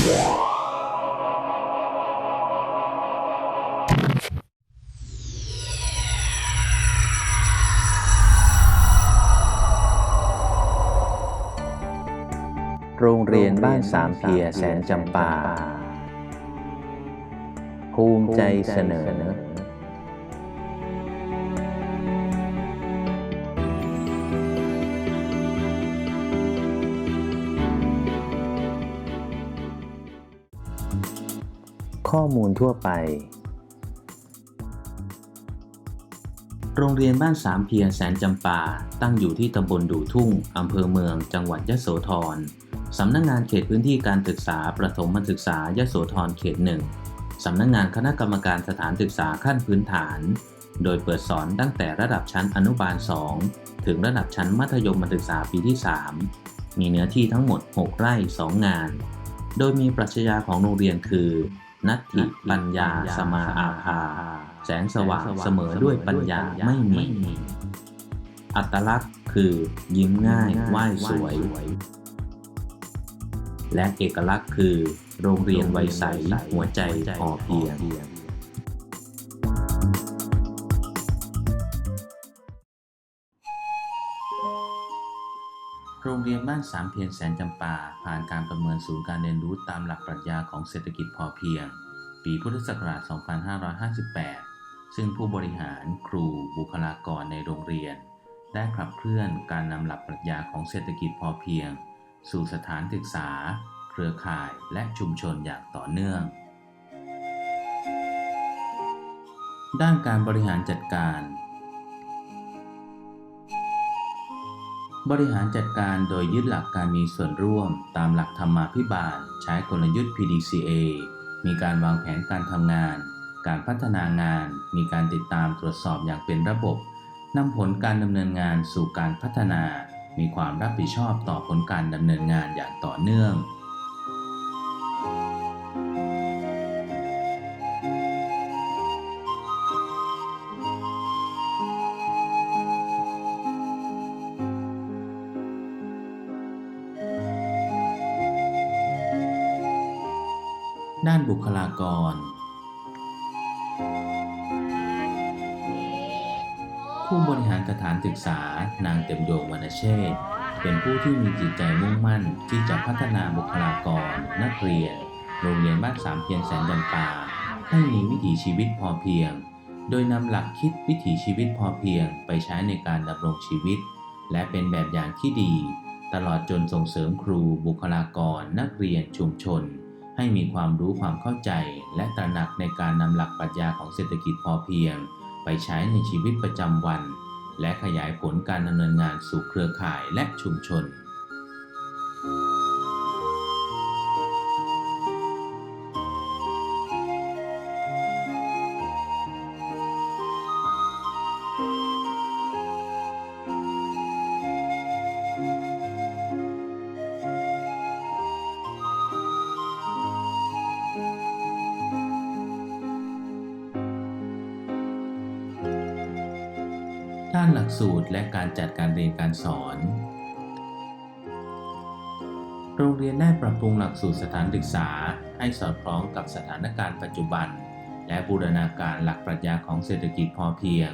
โรงเรียนบ้านสามเพียแสนจำปา ภูมิใจเสนอ ข้อมูลทั่วไป โรงเรียนบ้านสามเพียแสนจำปา ตั้งอยู่ที่ตำบลดูทุ่งอำเภอเมือง จังหวัดยโสธรสำนักงงานเขตพื้นที่การศึกษาประถมศึกษายะโสธรเขตหนึ่งสำนักงงานคณะกรรมการสถานศึกษาขั้นพื้นฐาน โดยเปิดสอนตั้งแต่ระดับชั้นอนุบาล 2 ถึงระดับชั้นมัธยมศึกษาปีที่ 3 มีเนื้อที่ทั้งหมด 6 ไร่ 2 งาน โดยมีปรัชญาของโรงเรียนคือ นัตถิปัญญาสมาอาภา แสงสว่างเสมอด้วยปัญญาไม่มี อัตลักษณ์คือยิ้มง่ายไหว้สวย และเอกลักษณ์คือ โรงเรียนไวยใสหัวใจพอเพียง รงเรียนบ้านสามเพียงแสนจำปา ผ่านการประเมินศูนย์การเรียนรู้ตามหลักปรัชญาของเศรษฐกิจพอเพียง ปีพุทธศักราช 2558 ซึ่งผู้บริหารครูบุคลากรในโรงเรียน ได้ขับเคลื่อนการนำหลักปรัชญาของเศรษฐกิจพอเพียง สู่สถานศึกษา เครือข่ายและชุมชนอย่างต่อเนื่อง ด้านการบริหารจัดการ บริหารจัดการโดยยึดหลักการมีส่วนร่วมตามหลักธรรมาภิบาล ใช้กลยุทธ์ PDCA มีการวางแผนการทำงาน การพัฒนางาน มีการติดตามตรวจสอบอย่างเป็นระบบนำผลการดำเนินงานสู่การพัฒนา มีความรับผิดชอบต่อผลการดำเนินงานอย่างต่อเนื่อง ด้านบุคลากร ผู้บริหารสถานศึกษานางเต็มดวงวรรณเชษฐ์เป็นผู้ที่มีจิตใจมุ่งมั่นที่จะพัฒนาบุคลากร นักเรียน โรงเรียนบ้านสามเพียงแสนจำปา ให้มีวิถีชีวิตพอเพียง โดยนำหลักคิดวิถีชีวิตพอเพียงไปใช้ในการดำรงชีวิต และเป็นแบบอย่างที่ดี ตลอดจนส่งเสริมครูบุคลากร นักเรียนชุมชน ให้มีความรู้ความเข้าใจ และตระหนักในการนำหลักปรัชญาของเศรษฐกิจพอเพียง ไปใช้ในชีวิตประจำวัน และขยายผลการดำเนินงานสู่เครือข่ายและชุมชน ด้านหลักสูตรและการจัดการเรียนการสอน โรงเรียนได้ปรับปรุงหลักสูตรสถานศึกษาให้สอดคล้องกับสถานการณ์ปัจจุบัน และบูรณาการหลักปรัชญาของเศรษฐกิจพอเพียง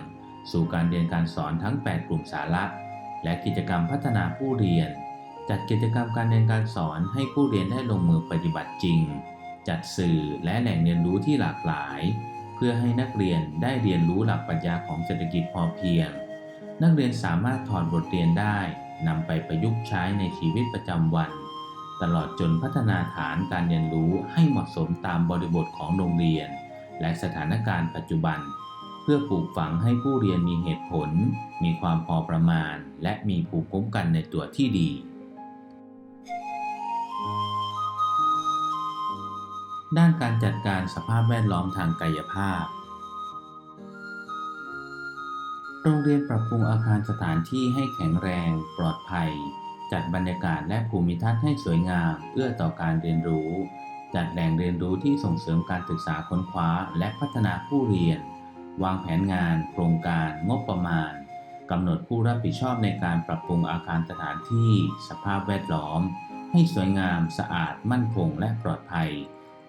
สู่การเรียนการสอนทั้ง 8 กลุ่มสาระ และกิจกรรมพัฒนาผู้เรียน จัดกิจกรรมการเรียนการสอนให้ผู้เรียนได้ลงมือปฏิบัติจริง จัดสื่อและแหล่งเรียนรู้ที่หลากหลายเพื่อให้นักเรียนได้เรียนรู้หลักปรัชญาของเศรษฐกิจพอเพียง นักเรียนสามารถถอดบทเรียนได้นำไปประยุกต์ใช้ในชีวิตประจำวัน ตลอดจนพัฒนาฐานการเรียนรู้ให้เหมาะสมตามบริบทของโรงเรียน และสถานการณ์ปัจจุบัน เพื่อปลูกฝังให้ผู้เรียนมีเหตุผล มีความพอประมาณ และมีภูมิคุ้มกันในตัวที่ดี ด้านการจัดการสภาพแวดล้อมทางกายภาพ โรงเรียนปรับปรุงอาคารสถานที่ให้แข็งแรง ปลอดภัย จัดบรรยากาศและภูมิทัศน์ให้สวยงาม เอื้อต่อการเรียนรู้ จัดแหล่งเรียนรู้ที่ส่งเสริมการศึกษาค้นคว้า และพัฒนาผู้เรียน วางแผนงาน โครงการ งบประมาณกำหนดผู้รับผิดชอบในการปรับปรุงอาคารสถานที่ สภาพแวดล้อม ให้สวยงาม สะอาด มั่นคง และปลอดภัย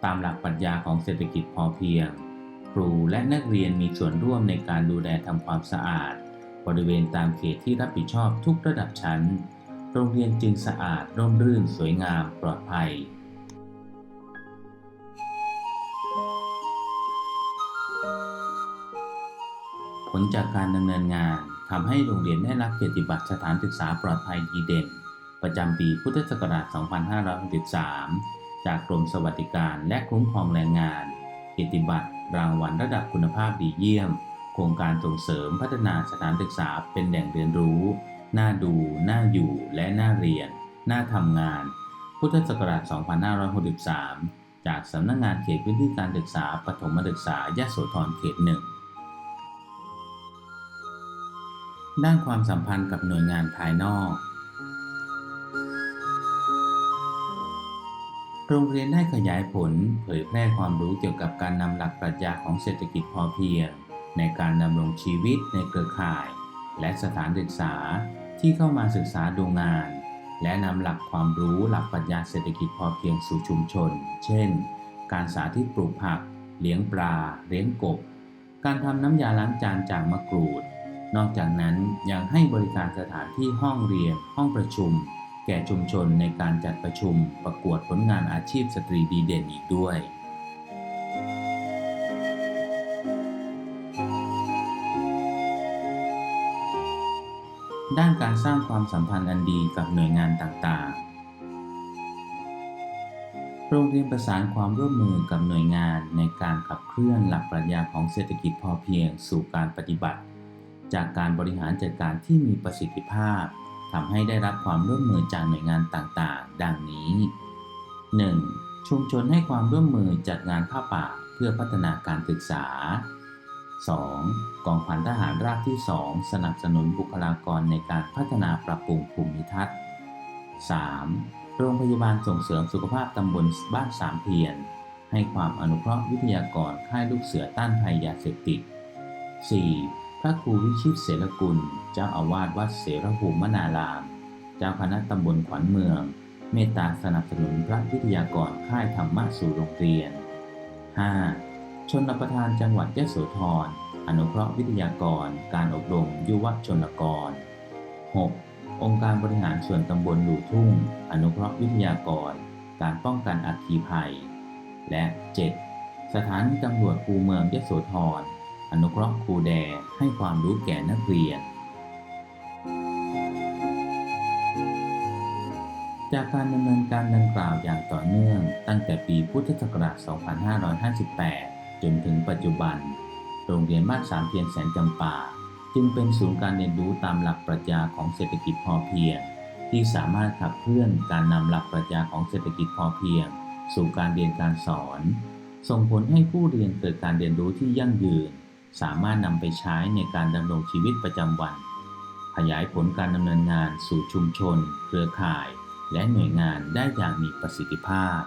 ตามหลักปรัชญาของเศรษฐกิจพอเพียง รูและนักเรียนมีส่วนร่วมในการดูแลทำความสะอาด บริเวณตามเขตที่รับผิดชอบทุกระดับชั้น โรงเรียนจึงสะอาดร่มรื่นสวยงามปลอดภัยผลจากการดำเนินงานทำให้โรงเรียนได้รับเกียรติบัตรสถานศึกษาปลอดภัยดีเด่น ประจำปีพุทธศักราช 2563 จากกรมสวัสดิการและคุ้มครองแรงงาน เกียรติบัตรรางวัลระดับคุณภาพดีเยี่ยม โครงการส่งเสริมพัฒนาสถานศึกษาเป็นแหล่งเรียนรู้ น่าดู น่าอยู่ และน่าเรียน น่าทำงาน พุทธศักราช 2563 จากสำนักงานเขตพื้นที่การศึกษาปฐมศึกษายโสธรเขตหนึ่งด้านความสัมพันธ์กับหน่วยงานภายนอก โรงเรียนได้ขยายผลเผยแพร่ความรู้เกี่ยวกับการนำหลักปรัชญาของเศรษฐกิจพอเพียง ในการดำรงชีวิตในเครือข่าย และสถานศึกษาที่เข้ามาศึกษาดูงาน และนำหลักความรู้หลักปรัชญาเศรษฐกิจพอเพียงสู่ชุมชน เช่น การสาธิตปลูกผัก เลี้ยงปลา เลี้ยงกบ การทำน้ำยาล้างจานจากมะกรูด นอกจากนั้นยังให้บริการสถานที่ห้องเรียน ห้องประชุม แก่ชุมชนในการจัดประชุมประกวดผลงานอาชีพสตรีดีเด่นอีกด้วยด้านการสร้างความสัมพันธ์อันดีกับหน่วยงานต่างๆ โรงเรียนประสานความร่วมมือกับหน่วยงานในการขับเคลื่อนหลักปรัชญาของเศรษฐกิจพอเพียงสู่การปฏิบัติ จากการบริหารจัดการที่มีประสิทธิภาพ ทำให้ได้รับความร่วมมือจากหน่วยงานต่างๆ ดังนี้ 1. ชุมชนให้ความร่วมมือจัดงานผ้าป่าเพื่อพัฒนาการศึกษา 2. กองพันทหารราบที่ 2 สนับสนุนบุคลากรในการพัฒนาปรับปรุงภูมิทัศน์ 3. โรงพยาบาลส่งเสริมสุขภาพตำบลบ้านสามเพียน ให้ความอนุเคราะห์วิทยากรค่ายลูกเสือต้านภัยยาเสพติด 4. พระครูวิชิตเสรกุล เจ้าอาวาสวัดเสรภูมินาราม เจ้าคณะตำบลขวัญเมือง เมตตาสนับสนุนพระวิทยากรค่ายธรรมะสู่โรงเรียน 5. ชนประทานจังหวัดยโสธร อนุเคราะห์วิทยากร การอบรมยุวชนกร 6. องค์การบริหารส่วนตำบลหลู่ทุ่ง อนุเคราะห์วิทยากร การป้องกันอัคคีภัย และ 7. สถานีตำรวจภูเมืองยโสธร อนุเคราะห์ครูแดให้ความรู้แก่นักเรียน จากการดำเนินการดังกล่าวอย่างต่อเนื่อง ตั้งแต่ปีพุทธศักราช 2558 จนถึงปัจจุบัน โรงเรียนบ้านสามเพียนแสนจำปา จึงเป็นศูนย์การเรียนรู้ตามหลักปรัชญาของเศรษฐกิจพอเพียง ที่สามารถขับเคลื่อนการนำหลักปรัชญาของเศรษฐกิจพอเพียง สู่การเรียนการสอน ส่งผลให้ผู้เรียนเกิดการเรียนรู้ที่ยั่งยืน สามารถนำไปใช้ในการดำรงชีวิตประจำวัน ขยายผลการดำเนินงานสู่ชุมชน เครือข่าย และหน่วยงานได้อย่างมีประสิทธิภาพ